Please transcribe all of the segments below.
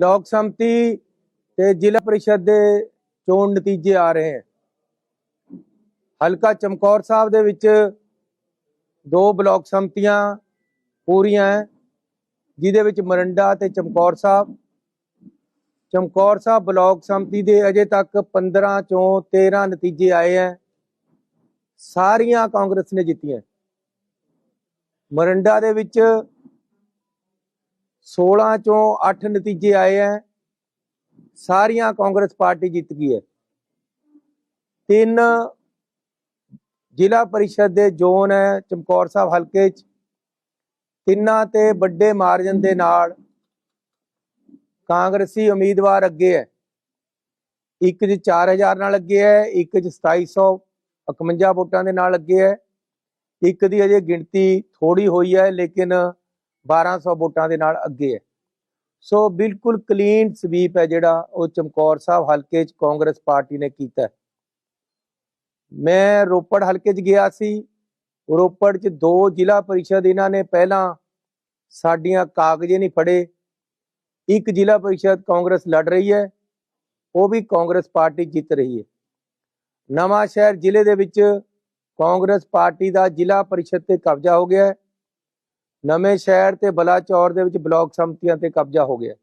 ਲੋਕ ਸੰਮਤੀ ਤੇ ਜ਼ਿਲ੍ਹਾ ਪਰਿਸ਼ਦ ਦੇ ਚੋਣ ਨਤੀਜੇ ਆ ਰਹੇ ਹਨ ਹਲਕਾ ਚਮਕੌਰ ਸਾਹਿਬ ਦੇ ਵਿੱਚ ਦੋ ਬਲਾਕ ਸਮਤੀਆਂ ਪੂਰੀਆਂ ਹੈ, ਜਿਹਦੇ ਵਿੱਚ ਮਰੰਡਾ ਤੇ ਚਮਕੌਰ ਸਾਹਿਬ। ਚਮਕੌਰ ਸਾਹਿਬ ਬਲਾਕ ਸੰਮਤੀ ਦੇ ਅਜੇ ਤੱਕ 15 ਚੋਂ 13 ਨਤੀਜੇ ਆਏ ਹੈ। ਸਾਰੀਆਂ ਕਾਂਗਰਸ ਨੇ ਜਿੱਤੀਆਂ। ਮਰੰਡਾ ਦੇ ਵਿੱਚ 16 ਚੋਂ 8 ਨਤੀਜੇ ਆਏ ਹੈ ਸਾਰੀਆਂ ਕਾਂਗਰਸ ਪਾਰਟੀ ਜਿੱਤ ਗਈ ਹੈ ਤਿੰਨ ਜ਼ਿਲ੍ਹਾ ਪਰਿਸ਼ਦ ਦੇ ਜ਼ੋਨ ਹੈ ਚਮਕੌਰ ਸਾਹਿਬ ਹਲਕੇ 'ਚ। ਤਿੰਨਾਂ ਤੇ ਵੱਡੇ ਮਾਰਜਨ ਦੇ ਨਾਲ ਕਾਂਗਰਸੀ ਉਮੀਦਵਾਰ ਅੱਗੇ ਹੈ ਇੱਕ 'ਚ 4000 ਨਾਲ ਅੱਗੇ ਹੈ ਇੱਕ 'ਚ 2751 ਵੋਟਾਂ ਦੇ ਨਾਲ ਅੱਗੇ ਹੈ ਇੱਕ ਦੀ ਅਜੇ ਗਿਣਤੀ ਥੋੜੀ ਹੋਈ ਹੈ ਲੇਕਿਨ 1200 ਵੋਟਾਂ ਦੇ ਨਾਲ ਅੱਗੇ ਹੈ। ਸੋ ਬਿਲਕੁਲ ਕਲੀਨ ਸਵੀਪ ਹੈ ਜਿਹੜਾ ਉਹ ਚਮਕੌਰ ਸਾਹਿਬ ਹਲਕੇ 'ਚ ਕਾਂਗਰਸ ਪਾਰਟੀ ਨੇ ਕੀਤਾ ਮੈਂ ਰੋਪੜ ਹਲਕੇ 'ਚ ਗਿਆ ਸੀ। ਰੋਪੜ 'ਚ ਦੋ ਜ਼ਿਲ੍ਹਾ ਪਰਿਸ਼ਦ ਇਹਨਾਂ ਨੇ ਪਹਿਲਾਂ ਸਾਡੀਆਂ ਕਾਗਜ਼ੇ ਨਹੀਂ ਫੜੇ। ਇੱਕ ਜ਼ਿਲ੍ਹਾ ਪਰਿਸ਼ਦ ਕਾਂਗਰਸ ਲੜ ਰਹੀ ਹੈ, ਉਹ ਵੀ ਕਾਂਗਰਸ ਪਾਰਟੀ ਜਿੱਤ ਰਹੀ ਹੈ। ਨਵਾਂ ਸ਼ਹਿਰ ਜ਼ਿਲ੍ਹੇ ਦੇ ਵਿੱਚ ਕਾਂਗਰਸ ਪਾਰਟੀ ਦਾ ਜ਼ਿਲ੍ਹਾ ਪਰਿਸ਼ਦ ਤੇ ਕਬਜ਼ਾ ਹੋ ਗਿਆ ਹੈ। ਨਵੇਂ ਸ਼ਹਿਰ ਤੇ ਬਲਾਚੌਰ ਦੇ ਵਿੱਚ ਬਲਾਕ ਸੰਮਤੀਆਂ ਤੇ ਕਬਜ਼ਾ ਹੋ ਗਿਆ।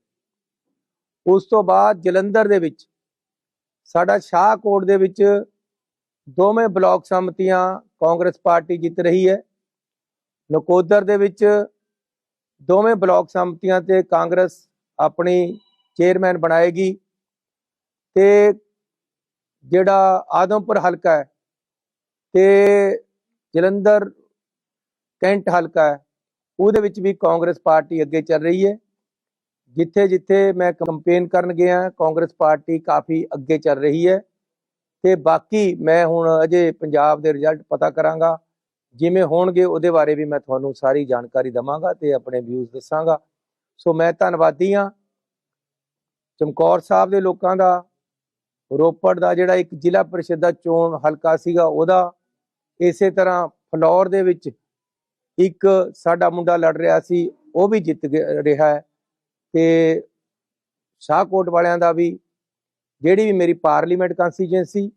ਉਸ ਤੋਂ ਬਾਅਦ ਜਲੰਧਰ ਦੇ ਵਿੱਚ, ਸਾਡਾ ਸ਼ਾਹਕੋਟ ਦੇ ਵਿੱਚ ਦੋਵੇਂ ਬਲਾਕ ਸੰਮਤੀਆਂ ਕਾਂਗਰਸ ਪਾਰਟੀ ਜਿੱਤ ਰਹੀ ਹੈ। ਨਕੋਦਰ ਦੇ ਵਿੱਚ ਦੋਵੇਂ ਬਲਾਕ ਸੰਮਤੀਆਂ ਤੇ ਕਾਂਗਰਸ ਆਪਣੀ ਚੇਅਰਮੈਨ ਬਣਾਏਗੀ ਤੇ ਜਿਹੜਾ ਆਦਮਪੁਰ ਹਲਕਾ ਹੈ ਤੇ ਜਲੰਧਰ ਕੈਂਟ ਹਲਕਾ ਹੈ ਉਹਦੇ ਵਿੱਚ ਵੀ ਕਾਂਗਰਸ ਪਾਰਟੀ ਅੱਗੇ ਚੱਲ ਰਹੀ ਹੈ। ਜਿੱਥੇ ਜਿੱਥੇ ਮੈਂ ਕੰਪੇਨ ਕਰਨ ਗਿਆ, ਕਾਂਗਰਸ ਪਾਰਟੀ ਕਾਫੀ ਅੱਗੇ ਚੱਲ ਰਹੀ ਹੈ। ਤੇ ਬਾਕੀ ਮੈਂ ਹੁਣ ਅਜੇ ਪੰਜਾਬ ਦੇ ਰਿਜ਼ਲਟ ਪਤਾ ਕਰਾਂਗਾ। ਜਿਵੇਂ ਹੋਣਗੇ ਉਹਦੇ ਬਾਰੇ ਵੀ ਮੈਂ ਤੁਹਾਨੂੰ ਸਾਰੀ ਜਾਣਕਾਰੀ ਦਵਾਂਗਾ ਤੇ ਆਪਣੇ ਵਿਊਜ਼ ਦੱਸਾਂਗਾ। ਸੋ ਮੈਂ ਧੰਨਵਾਦੀ ਹਾਂ ਚਮਕੌਰ ਸਾਹਿਬ ਦੇ ਲੋਕਾਂ ਦਾ, ਰੋਪੜ ਦਾ ਜਿਹੜਾ ਇੱਕ ਜ਼ਿਲ੍ਹਾ ਪਰਿਸ਼ਦ ਦਾ ਚੋਣ ਹਲਕਾ ਸੀਗਾ ਉਹਦਾ, ਇਸੇ ਤਰ੍ਹਾਂ ਫਲੌਰ ਦੇ ਵਿੱਚ ਇੱਕ ਸਾਡਾ ਮੁੰਡਾ ਲੜ ਰਿਹਾ ਸੀ, ਉਹ ਵੀ ਜਿੱਤ ਗਿਆ- ਰਿਹਾ ਹੈ। ਤੇ ਸ਼ਾਹਕੋਟ ਵਾਲਿਆਂ ਦਾ ਵੀ, ਜਿਹੜੀ ਵੀ ਮੇਰੀ ਪਾਰਲੀਮੈਂਟ ਕੰਸਟੀਚੁਐਂਸੀ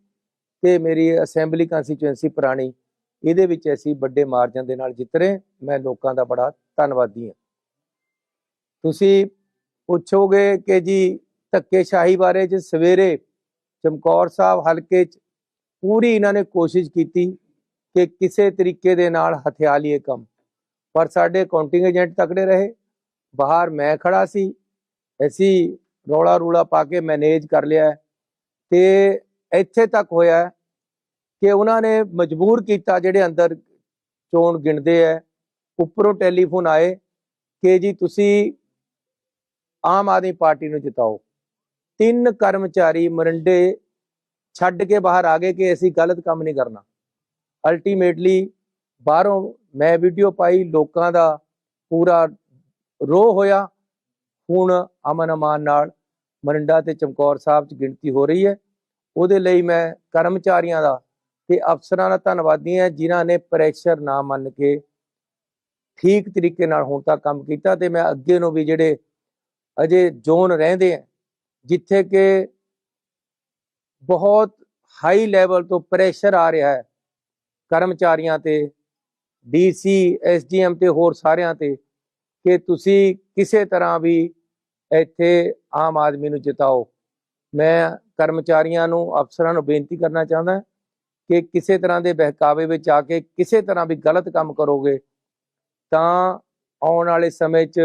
ਤੇ ਮੇਰੀ ਅਸੈਂਬਲੀ ਕੰਸਟੀਚੁਐਂਸੀ ਪੁਰਾਣੀ, ਇਹਦੇ ਵਿੱਚ ਅਸੀਂ ਵੱਡੇ ਮਾਰਜਨ ਦੇ ਨਾਲ ਜਿੱਤ ਰਹੇ। ਮੈਂ ਲੋਕਾਂ ਦਾ ਬੜਾ ਧੰਨਵਾਦੀ ਹਾਂ। ਤੁਸੀਂ ਪੁੱਛੋਗੇ ਕਿ ਜੀ ਧੱਕੇਸ਼ਾਹੀ ਬਾਰੇ ਚ ਸਵੇਰੇ ਚਮਕੌਰ ਸਾਹਿਬ ਹਲਕੇ ਚ ਪੂਰੀ ਇਹਨਾਂ ਨੇ ਕੋਸ਼ਿਸ਼ ਕੀਤੀ ਕਿ ਕਿਸੇ ਤਰੀਕੇ ਦੇ ਨਾਲ ਹਥਿਆ ਲਈਏ ਕੰਮ। ਪਰ ਸਾਡੇ ਕਾਊਂਟਿੰਗ ਏਜੰਟ ਤਕੜੇ ਰਹੇ। ਬਾਹਰ ਮੈਂ ਖੜਾ ਸੀ। ਅਸੀਂ ਰੌਲਾ ਰੂਲਾ ਪਾ ਕੇ ਮੈਨੇਜ ਕਰ ਲਿਆ। ਤੇ ਇੱਥੇ ਤੱਕ ਹੋਇਆ ਕਿ ਉਹਨਾਂ ਨੇ ਮਜਬੂਰ ਕੀਤਾ ਜਿਹੜੇ ਅੰਦਰ ਚੋਣ ਗਿਣਦੇ ਐ ਉੱਪਰੋਂ ਟੈਲੀਫੋਨ ਆਏ ਕਿ ਜੀ ਤੁਸੀਂ ਆਮ ਆਦਮੀ ਪਾਰਟੀ ਨੂੰ ਜਿਤਾਓ। ਤਿੰਨ ਕਰਮਚਾਰੀ ਮਰੰਡੇ ਛੱਡ ਕੇ ਬਾਹਰ ਆ ਗਏ ਕਿ ਅਸੀਂ ਗਲਤ ਕੰਮ ਨਹੀਂ ਕਰਨਾ। ਅਲਟੀਮੇਟਲੀ ਬਾਹਰੋਂ ਮੈਂ ਵੀਡੀਓ ਪਾਈ, ਲੋਕਾਂ ਦਾ ਪੂਰਾ ਰੋ ਹੋਇਆ। ਹੁਣ ਅਮਨ ਅਮਾਨ ਨਾਲ ਮਰਿੰਡਾ ਤੇ ਚਮਕੌਰ ਸਾਹਿਬ ਚ ਗਿਣਤੀ ਹੋ ਰਹੀ ਹੈ। ਉਹਦੇ ਲਈ ਮੈਂ ਕਰਮਚਾਰੀਆਂ ਦਾ ਤੇ ਅਫਸਰਾਂ ਦਾ ਧੰਨਵਾਦੀ ਹਾਂ, ਜਿਨ੍ਹਾਂ ਨੇ ਪ੍ਰੈਸ਼ਰ ਨਾ ਮੰਨ ਕੇ ਠੀਕ ਤਰੀਕੇ ਨਾਲ ਹੁਣ ਤੱਕ ਕੰਮ ਕੀਤਾ ਤੇ ਮੈਂ ਅੱਗੇ ਨੂੰ ਵੀ ਜਿਹੜੇ ਅਜੇ ਜ਼ੋਨ ਰਹਿੰਦੇ ਆ, ਜਿੱਥੇ ਕਿ ਬਹੁਤ ਹਾਈ ਲੈਵਲ ਤੋਂ ਪ੍ਰੈਸ਼ਰ ਆ ਰਿਹਾ ਹੈ। ਕਰਮਚਾਰੀਆਂ ਤੇ ਡੀਸੀ ਐਸਡੀਐਮ ਤੇ, ਹੋਰ ਸਾਰਿਆਂ ਤੇ ਕਿ ਤੁਸੀਂ ਕਿਸੇ ਤਰ੍ਹਾਂ ਵੀ ਇੱਥੇ ਆਮ ਆਦਮੀ ਨੂੰ ਜਿਤਾਓ। ਮੈਂ ਕਰਮਚਾਰੀਆਂ ਨੂੰ, ਅਫਸਰਾਂ ਨੂੰ ਬੇਨਤੀ ਕਰਨਾ ਚਾਹੁੰਦਾ ਕਿ ਕਿਸੇ ਤਰ੍ਹਾਂ ਦੇ ਬਹਿਕਾਵੇ ਵਿੱਚ ਆ ਕੇ ਕਿਸੇ ਤਰ੍ਹਾਂ ਵੀ ਗਲਤ ਕੰਮ ਕਰੋਗੇ, ਤਾਂ ਆਉਣ ਵਾਲੇ ਸਮੇਂ 'ਚ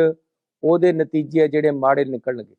ਉਹਦੇ ਨਤੀਜੇ ਆ ਜਿਹੜੇ ਮਾੜੇ ਨਿਕਲਣਗੇ।